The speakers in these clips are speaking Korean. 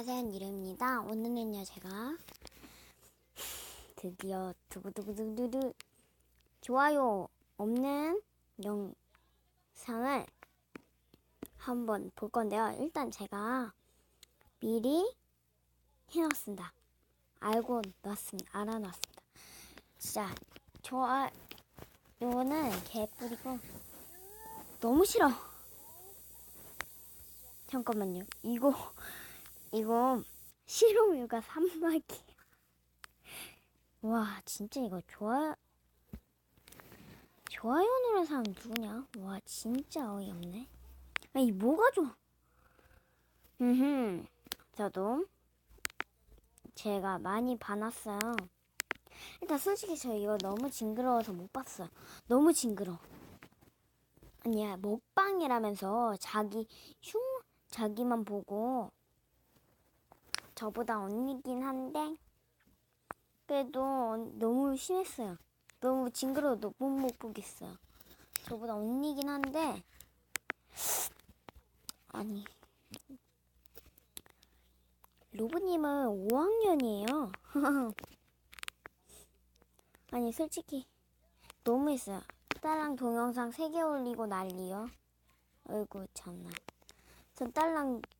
안녕하세요 이름입니다. 오늘은요 제가 드디어 두구두구두구두구 좋아요 없는 영상을 한번 볼 건데요. 일단 제가 미리 해놨습니다. 알고 놨습니다. 알아놨습니다. 진짜 좋아요는 개뿌리고 너무 싫어. 잠깐만요. 이거 이거 실험유가 산막이에요. 와 진짜 이거 좋아 좋아요 누른 사람 누구냐? 와 진짜 어이없네. 아니 뭐가 좋아? 음 저도 제가 많이 봐놨어요. 일단 솔직히 저 이거 너무 징그러워서 못 봤어요. 너무 징그러. 아니야 먹방이라면서 자기 흉 자기만 보고 저보다 언니긴 한데 그래도 언- 너무 심했어요. 너무 징그러워도 못, 못 보겠어요. 저보다 언니긴 한데 아니 로브님은 5학년이에요. 아니 솔직히 너무했어요. 딸랑 동영상 3개 올리고 난리요. 아이고 참나. 전 딸랑 조-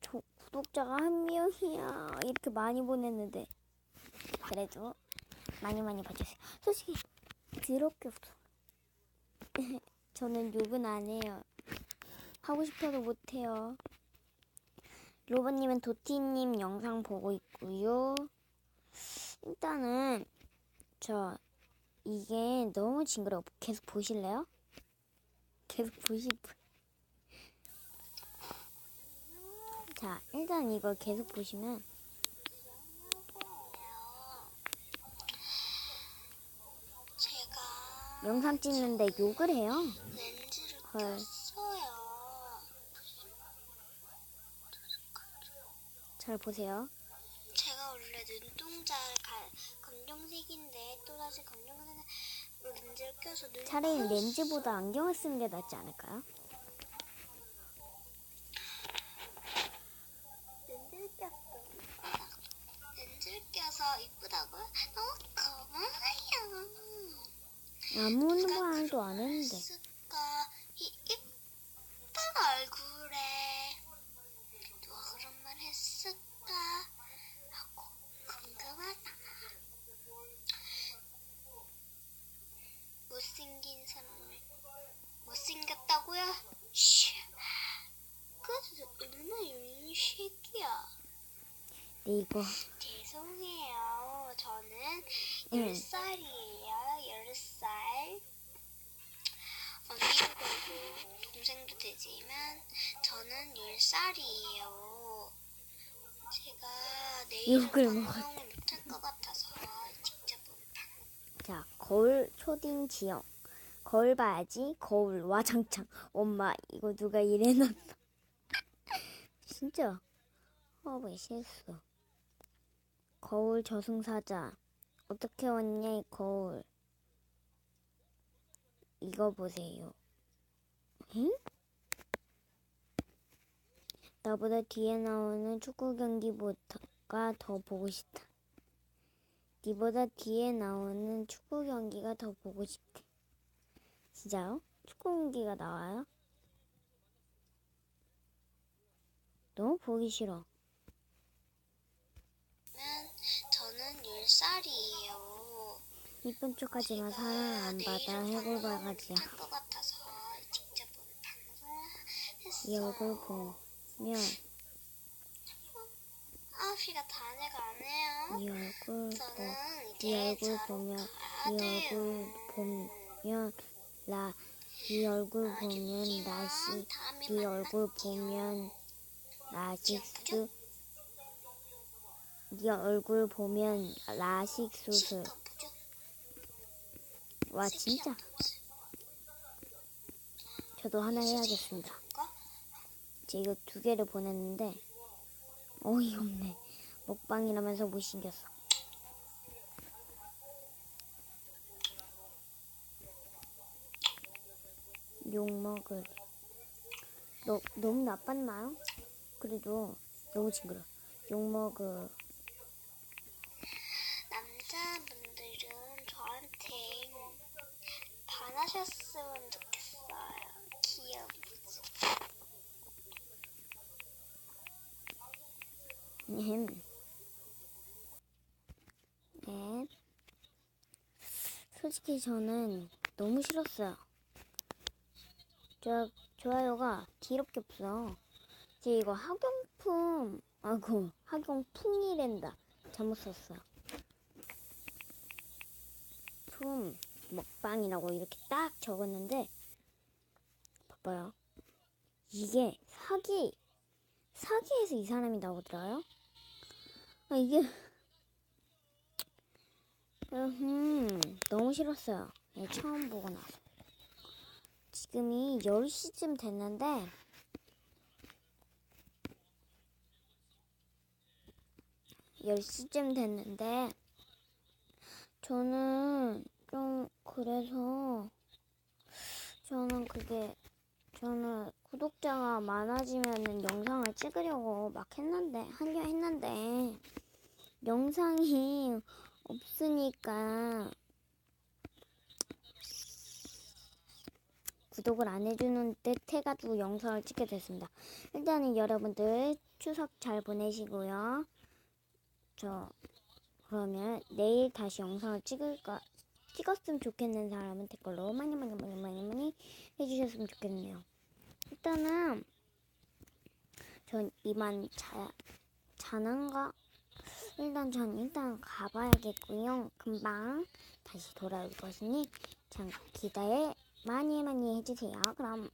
구독자가 한 명이야. 이렇게 많이 보냈는데 그래도 많이 많이 봐주세요. 솔직히 더럽게 없어. 저는 욕은 안 해요. 하고 싶어도 못 해요. 로버님은 도티님 영상 보고 있고요. 일단은 저 이게 너무 징그러워. 계속 보실래요? 계속 보실 분. 자, 일단 이거 계속 보시면 제가 영상 찍는데 욕을 해요. 헐. 잘 보세요. 제가 원래 눈동자를 가, 검정색인데 또다시 검정색 렌즈를 껴서 눈이 차라리. 렌즈보다 안경을 쓰는 게 낫지 않을까요? 렌즈를 꼈어. 껴서 이쁘다고요? 너무 고마워요. 아무 말도 안 했는데. 이 이쁜 얼굴에 누가 그런 말 했을까? 하고 궁금하다. 못생긴 사람을 못생겼다고요? 쉬. 그래서 얼마나 이 새끼야. 네, 이거. 10살이에요. 10살. 언니도 되고 동생도 되지만 저는 10살이에요. 제가 내일은 욕을 방송을 못할 것 같아서 직접 방자 거울 초딩 지영. 거울 봐야지. 거울 와장창. 엄마 이거 누가 이래놨어? 진짜 허브에 실수. 거울 저승사자. 어떻게 왔냐 이 거울. 이거 보세요. 응? 나보다 뒤에 나오는 축구 경기보다가 더 보고 싶다. 니보다 뒤에 나오는 축구 경기가 더 보고 싶대. 진짜요? 축구 경기가 나와요? 너무 보기 싫어. 저는 10살이에요. 이쁜 척하지만 사랑 안 받아 해골바가지야. 할것 같아서 직접 방송을 했어요. 이 얼굴 보면 9시가 다 돼가 안 해요. 이 얼굴 보, 이 얼굴 보면 이. 얼굴 보면 나 이 얼굴 보면 나시 이 얼굴 보면 라식수 네 얼굴 보면 라식 수술. 와 진짜. 저도 하나 해야겠습니다. 제 이거 두 개를 보냈는데 어이없네. 먹방이라면서 못생겼어. 욕먹을. 너, 너무 나빴나요? 그래도 너무 징그러 욕먹을 남자분들은 저한테 반하셨으면 좋겠어요. 귀여우지. 음. 네. 솔직히 저는 너무 싫었어요. 저 좋아요가 뒤럽게 없어. 이제 이거 학용품, 아고 학용풍이랜다. 잘못 썼어. 품 먹방이라고 이렇게 딱 적었는데 봐봐요. 이게 사기 사기에서 이 사람이 나오더라요. 아 이게 음 너무 싫었어요. 네, 처음 보고 나서 지금이 10시쯤 됐는데 열시쯤 됐는데 저는 좀 그래서 저는 그게 저는 구독자가 많아지면은 영상을 찍으려고 막 했는데 하려 했는데 영상이 없으니까 구독을 안 해주는 듯 해가지고 영상을 찍게 됐습니다. 일단은 여러분들 추석 잘 보내시고요. 저 그러면 내일 다시 영상을 찍을까 찍었으면 좋겠는 사람은 댓글로 많이 많이 많이 많이 많이 해주셨으면 좋겠네요. 일단은 전 이만 자 자는가? 일단 전 일단 가봐야겠고요. 금방 다시 돌아올 것이니 잠깐 기대 많이 많이 해주세요. 그럼